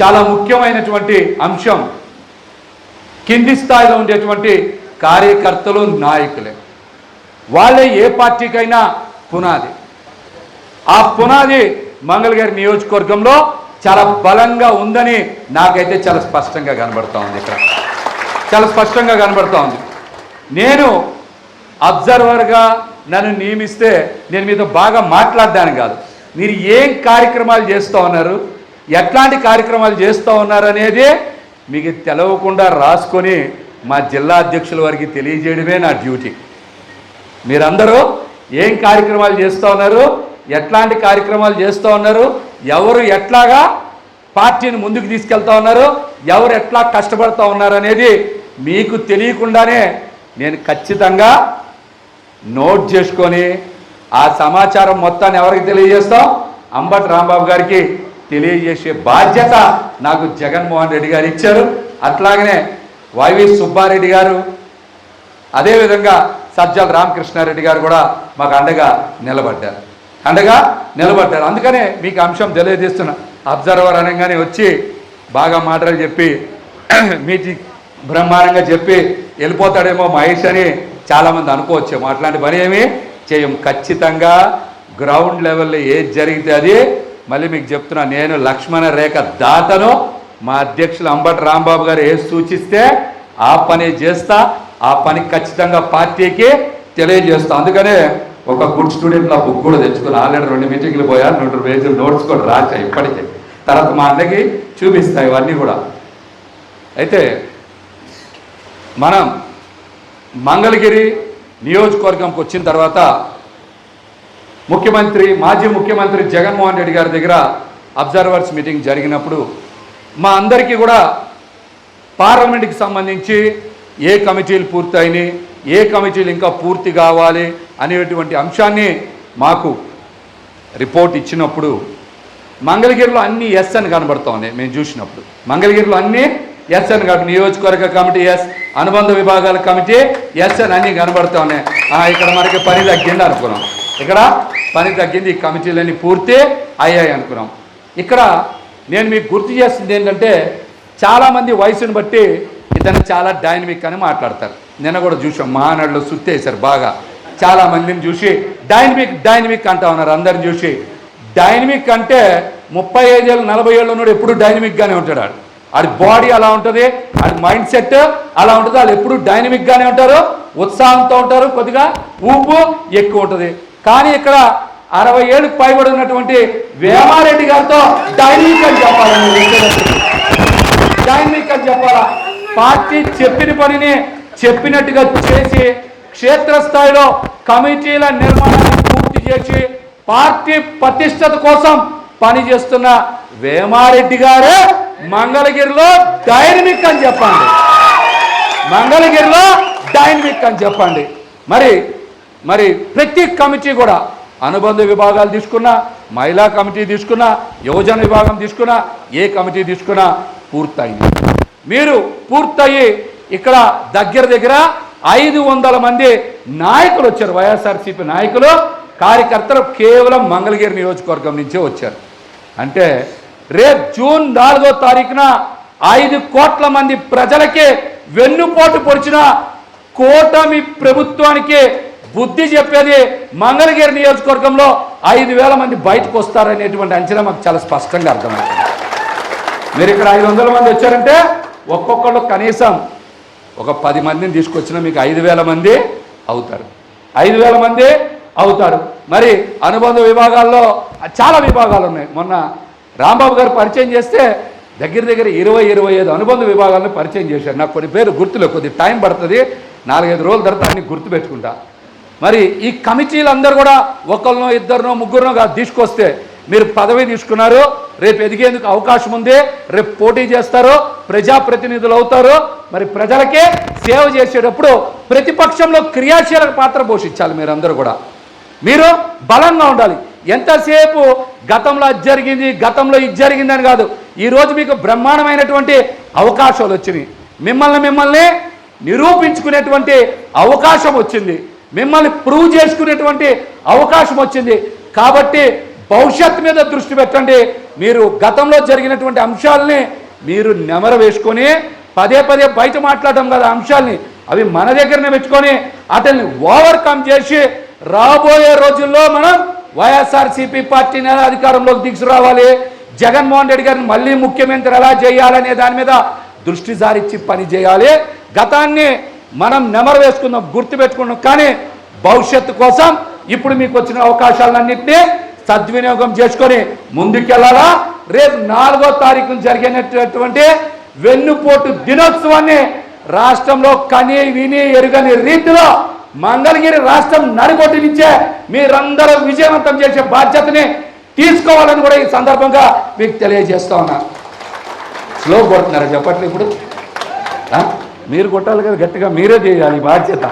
చాలా ముఖ్యమైనటువంటి అంశం కింది స్థాయిలో ఉండేటువంటి కార్యకర్తలు నాయకులే. వాళ్ళే ఏ పార్టీకైనా పునాది. ఆ పునాది మంగళగిరి నియోజకవర్గంలో చాలా బలంగా ఉందని నాకైతే చాలా స్పష్టంగా కనబడుతూ ఉంది ఇక్కడ. చాలా స్పష్టంగా కనబడుతూ ఉంది. నేను అబ్జర్వర్గా నన్ను నియమిస్తే నేను మీతో బాగా మాట్లాడడానికి కాదు. మీరు ఏం కార్యక్రమాలు చేస్తూ ఉన్నారు? ఎట్లాంటి కార్యక్రమాలు చేస్తూ ఉన్నారు అనేది మీకు తెలవకుండా రాసుకొని మా జిల్లా అధ్యక్షుల వారికి తెలియజేయడమే నా డ్యూటీ. మీరందరూ ఏం కార్యక్రమాలు చేస్తూ ఉన్నారు? ఎట్లాంటి కార్యక్రమాలు చేస్తూ ఉన్నారు? ఎవరు ఎట్లాగా పార్టీని ముందుకు తీసుకెళ్తా ఉన్నారు? ఎవరు ఎట్లా కష్టపడుతూ ఉన్నారు అనేది మీకు తెలియకుండానే నేను ఖచ్చితంగా నోట్ చేసుకొని ఆ సమాచారం మొత్తాన్ని ఎవరికి తెలియజేస్తాం? అంబటి రాంబాబు గారికి తెలియజేసే బాధ్యత నాకు జగన్మోహన్ రెడ్డి గారు ఇచ్చారు. అట్లాగనే వైవి సుబ్బారెడ్డి గారు అదేవిధంగా సజ్జల రామకృష్ణారెడ్డి గారు కూడా మాకు అండగా నిలబడ్డారు. అండగా నిలబడ్డారు. అందుకనే మీకు అంశం తెలియజేస్తున్నా. అబ్జర్వర్ అనగానే వచ్చి బాగా మాటలు చెప్పి మీటి బ్రహ్మాండంగా చెప్పి వెళ్ళిపోతాడేమో మహేష్ అని చాలామంది అనుకోవచ్చేమో. అట్లాంటి పని ఏమీ చేయం ఖచ్చితంగా గ్రౌండ్ లెవెల్లో ఏది జరిగితే అది. మళ్ళీ మీకు చెప్తున్నా నేను లక్ష్మణ రేఖ దాతను మా అధ్యక్షులు అంబటి రాంబాబు గారు ఏ సూచిస్తే ఆ పని చేస్తా ఆ పని ఖచ్చితంగా పార్టీకి తెలియజేస్తా. అందుకనే ఒక గుడ్ స్టూడెంట్ నా బుక్ కూడా తెచ్చుకుని ఆల్రెడీ రెండు మీటింగ్లు పోయా రెండు పేజీలు నోట్స్ కూడా రాచా ఇప్పటికే. తర్వాత మా అన్నకి చూపిస్తా ఇవన్నీ కూడా. అయితే మనం మంగళగిరి నియోజకవర్గంకి వచ్చిన తర్వాత ముఖ్యమంత్రి మాజీ ముఖ్యమంత్రి జగన్మోహన్ రెడ్డి గారి దగ్గర అబ్జర్వర్స్ మీటింగ్ జరిగినప్పుడు మా అందరికీ కూడా పార్లమెంట్కి సంబంధించి ఏ కమిటీలు పూర్తయినాయి ఏ కమిటీలు ఇంకా పూర్తి కావాలి అనేటువంటి అంశాన్ని మాకు రిపోర్ట్ ఇచ్చినప్పుడు మంగళగిరిలో అన్ని ఎస్ అని కనబడుతూ ఉన్నాయి మేము చూసినప్పుడు. మంగళగిరిలో అన్ని ఎస్ అని కాబట్టి నియోజకవర్గ కమిటీ ఎస్ అనుబంధ విభాగాల కమిటీ ఎస్ అని అన్నీ కనబడుతూ ఉన్నాయి. ఇక్కడ మనకి పని తగ్గింది అనుకున్నాం. ఇక్కడ పని తగ్గింది ఈ కమిటీలన్నీ పూర్తి అయ్యాయి అనుకున్నాం. ఇక్కడ నేను మీకు గుర్తు చేస్తుంది ఏంటంటే చాలామంది వయసును బట్టి ఇతను చాలా డైనమిక్ అని మాట్లాడతారు. నిన్న కూడా చూసాం మహానాడులో సుత్తేసారు బాగా. చాలా మందిని చూసి డైనమిక్ డైనమిక్ అంటా ఉన్నారు అందరిని చూసి. డైనమిక్ అంటే ముప్పై ఐదేళ్ళు నలభై ఏళ్ళు ఉన్నాడు ఎప్పుడు డైనమిక్గానే ఉంటాడు వాడి బాడీ అలా ఉంటుంది వాడి మైండ్ సెట్ అలా ఉంటుంది వాళ్ళు ఎప్పుడు డైనమిక్గానే ఉంటారు ఉత్సాహంతో ఉంటారు కొద్దిగా ఊపు ఎక్కువ ఉంటుంది. కానీ ఇక్కడ అరవై ఏళ్ళకి పైబడి ఉన్నటువంటి వేమారెడ్డి గారితో డైనమిక్ అని చెప్పాలని డైనమిక్ అని చెప్పాలా? పార్టీ చెప్పిన పనిని చెప్పినట్టుగా చేసి క్షేత్రస్థాయిలో కమిటీల నిర్మాణాన్ని పూర్తి చేసి పార్టీ ప్రతిష్టత కోసం పనిచేస్తున్న వేమారెడ్డి గారు మంగళగిరిలో డైనమిక్ అని చెప్పండి. మంగళగిరిలో డైనమిక్ అని చెప్పండి. మరి మరి ప్రతి కమిటీ కూడా అనుబంధ విభాగాలు తీసుకున్నా మహిళా కమిటీ తీసుకున్నా యువజన విభాగం తీసుకున్నా ఏ కమిటీ తీసుకున్నా పూర్తయింది. మీరు పూర్తయి ఇక్కడ దగ్గర దగ్గర ఐదు వందల మంది నాయకులు వచ్చారు. వైఎస్ఆర్సీపీ నాయకులు కార్యకర్తలు కేవలం మంగళగిరి నియోజకవర్గం నుంచే వచ్చారు. అంటే రేపు జూన్ నాలుగో తారీఖున ఐదు కోట్ల మంది ప్రజలకి వెన్నుపోటు పొడిచిన కూటమి ప్రభుత్వానికి బుద్ధి చెప్పేది మంగళగిరి నియోజకవర్గంలో ఐదు వేల మంది బయటకు వస్తారనేటువంటి అంచనా మాకు చాలా స్పష్టంగా అర్థమవుతుంది. మీరు ఇక్కడ ఐదు వందల మంది వచ్చారంటే ఒక్కొక్కళ్ళు కనీసం ఒక పది మందిని తీసుకొచ్చినా మీకు ఐదు వేల మంది అవుతారు. ఐదు వేల మంది అవుతారు. మరి అనుబంధ విభాగాల్లో చాలా విభాగాలు ఉన్నాయి. మొన్న రాంబాబు గారు పరిచయం చేస్తే దగ్గర దగ్గర ఇరవై ఇరవై ఐదు అనుబంధ విభాగాలను పరిచయం చేశారు. నాకు కొన్ని పేరు గుర్తులే కొద్ది టైం పడుతుంది. నాలుగైదు రోజుల తర్వాత అన్ని గుర్తుపెట్టుకుంటా మరి ఈ కమిటీలు అందరూ కూడా ఒకరినో ఇద్దరినో ముగ్గురునో కాదు తీసుకొస్తే మీరు పదవి తీసుకున్నారు. రేపు ఎదిగేందుకు అవకాశం ఉంది. రేపు పోటీ చేస్తారు. ప్రజాప్రతినిధులు అవుతారు. మరి ప్రజలకే సేవ చేసేటప్పుడు ప్రతిపక్షంలో క్రియాశీలక పాత్ర పోషించాలి మీరందరూ కూడా. మీరు బలంగా ఉండాలి. ఎంతసేపు గతంలో అది జరిగింది గతంలో ఇది జరిగిందని కాదు. ఈరోజు మీకు బ్రహ్మాండమైనటువంటి అవకాశాలు వచ్చినాయి. మిమ్మల్ని మిమ్మల్ని నిరూపించుకునేటువంటి అవకాశం వచ్చింది. మిమ్మల్ని ప్రూవ్ చేసుకునేటువంటి అవకాశం వచ్చింది. కాబట్టి భవిష్యత్తు మీద దృష్టి పెట్టండి. మీరు గతంలో జరిగినటువంటి అంశాలని మీరు నెమర వేసుకొని పదే పదే బయట మాట్లాడడం కదా అంశాల్ని అవి మన దగ్గరనే పెట్టుకొని అతన్ని ఓవర్కమ్ చేసి రాబోయే రోజుల్లో మనం వైఎస్ఆర్సీపీ పార్టీని ఎలా అధికారంలోకి తీసుకురావాలి జగన్మోహన్ రెడ్డి గారిని మళ్ళీ ముఖ్యమంత్రి ఎలా చేయాలనే దాని మీద దృష్టి సారించి పని చేయాలి. గతాన్ని మనం నెమరు వేసుకుందాం గుర్తుపెట్టుకున్నాం కానీ భవిష్యత్తు కోసం ఇప్పుడు మీకు వచ్చిన అవకాశాలన్నింటినీ సద్వినియోగం చేసుకొని ముందుకెళ్ళాలా? రేపు నాలుగో తారీఖున జరిగినటువంటి వెన్నుపోటు దినోత్సవాన్ని రాష్ట్రంలో కని విని ఎరుగని రీతిలో మంగళగిరి రాష్ట్రం నడిగొట్టినిచ్చే మీరందరూ విజయవంతం చేసే బాధ్యతని తీసుకోవాలని కూడా ఈ సందర్భంగా మీకు తెలియజేస్తా ఉన్నా. స్లో కొడుతున్నారా చెప్పట్లు ఇప్పుడు. మీరు కొట్టాలి కదా గట్టిగా మీరే చేయాలి బాధ్యత.